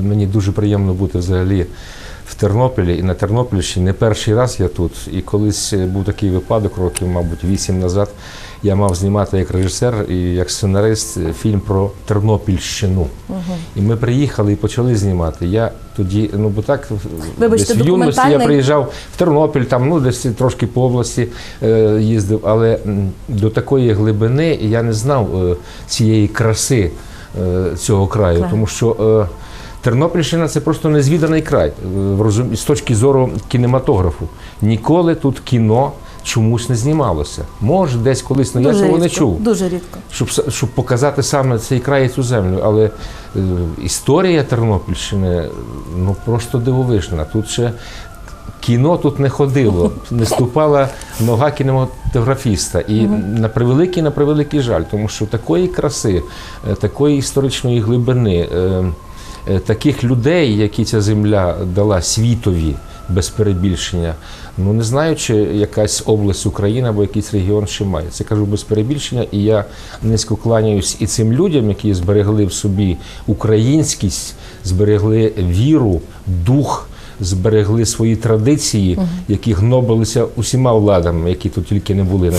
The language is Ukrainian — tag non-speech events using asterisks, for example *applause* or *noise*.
Мені дуже приємно бути взагалі в Тернополі і на Тернопільщині. Не перший раз я тут. І колись був такий випадок, років, мабуть, вісім назад. Я мав знімати як режисер і як сценарист фільм про Тернопільщину. І ми приїхали і почали знімати. Я тоді, ну бо так, в- Вибачте, десь в юності я приїжджав в Тернопіль, там ну десь трошки по області е, їздив, але до такої глибини я не знав е, цієї краси е, цього краю, Краю. тому що. Е, Тернопільщина це просто незвіданий край е, з точки зору кінематографу. Ніколи тут кіно чомусь не знімалося. Може, десь колись, але я цього не чув Дуже рідко. щоб, щоб показати саме цей край і цю землю. Але е, історія Тернопільщини ну просто дивовижна. Тут ще кіно тут не ходило, *laughs* не ступала нога кінематографіста. І на превеликий, на превеликий жаль, тому що такої краси, е, такої історичної глибини. е, Таких людей, які ця земля дала світові без перебільшення, ну не знаю, чи якась область України або якийсь регіон ще має. Це кажу без перебільшення, і я низько кланяюсь і цим людям, які зберегли в собі українськість, зберегли віру, дух, зберегли свої традиції, які гнобилися усіма владами, які тут тільки не були.